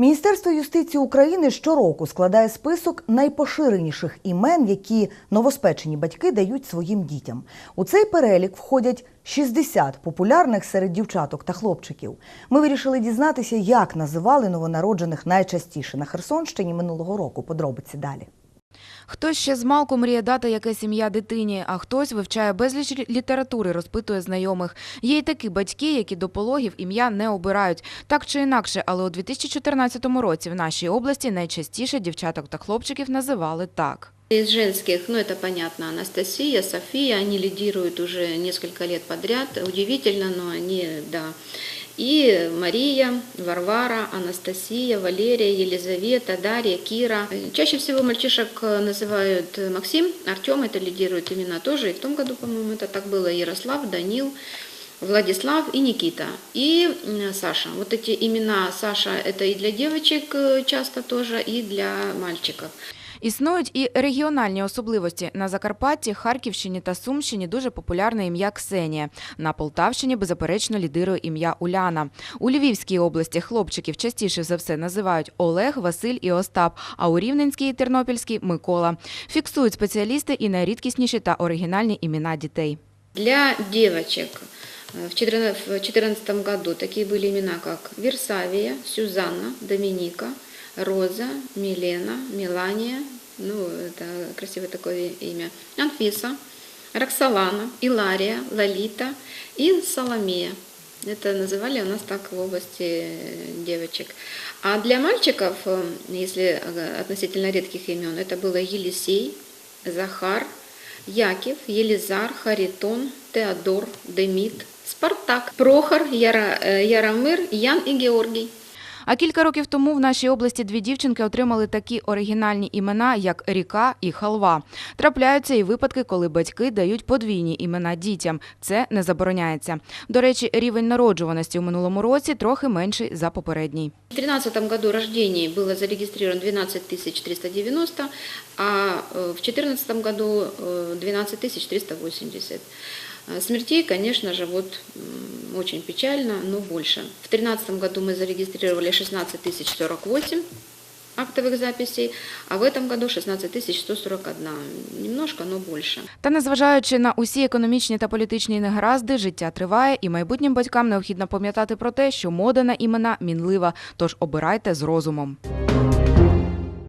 Міністерство юстиції України щороку складає список найпоширеніших імен, які новоспечені батьки дають своїм дітям. У цей перелік входять 60 популярних серед дівчаток та хлопчиків. Ми вирішили дізнатися, як називали новонароджених найчастіше на Херсонщині минулого року. Подробиці далі. Хтось ще з малку мріє дати якесь ім'я дитині, а хтось вивчає безліч літератури, розпитує знайомих. Є й такі батьки, які до пологів ім'я не обирають. Так чи інакше, але у 2014 році в нашій області найчастіше дівчаток та хлопчиків називали так. Из женских, ну это понятно, Анастасия, София, они лидируют уже несколько лет подряд. Удивительно, но они, да. И Мария, Варвара, Анастасия, Валерия, Елизавета, Дарья, Кира. Чаще всего мальчишек называют Максим, Артем, это лидируют имена тоже. И в том году, по-моему, это так было. Ярослав, Данил, Владислав и Никита. И м, Саша. Вот эти имена Саша это и для девочек э, часто тоже, и для мальчиков. Існують і регіональні особливості. На Закарпатті, Харківщині та Сумщині дуже популярне ім'я Ксенія. На Полтавщині беззаперечно лідирує ім'я Уляна. У Львівській області хлопчиків частіше за все називають Олег, Василь і Остап, а у Рівненській і Тернопільській Микола. Фіксують спеціалісти і найрідкісніші та оригінальні імена дітей. Для девочек э, в 2014 году такие были имена, как Версавия, Сюзанна, Доминика, Роза, Милена, Мелания, ну, это красивое такое имя, Анфиса, Роксолана, Илария, Лолита и Соломея. Это называли у нас так в области э, девочек. А для мальчиков, э, если э, относительно редких имен, это было Елисей, Захар, Яків, Єлізар, Харитон, Теодор, Деміт, Спартак, Прохор, Яра, е, Яромир, Ян і Георгій. А кілька років тому в нашій області дві дівчинки отримали такі оригінальні імена, як Ріка і Халва. Трапляються і випадки, коли батьки дають подвійні імена дітям. Це не забороняється. До речі, рівень народжуваності у минулому році трохи менший за попередній. В 2013 году рождений было зарегистрировано 12 390, а э, в 2014 году э, 12 380. А Смертей, конечно же, вот м, очень печально, но больше. В 2013 году мы зарегистрировали 16 048 актовых записей, а в этом году 16 141. Немножко, но больше. Та незважаючи на усі економічні та політичні негаразди, життя триває, і майбутнім батькам необхідно пам'ятати про те, що мода на імена мінлива, тож обирайте з розумом.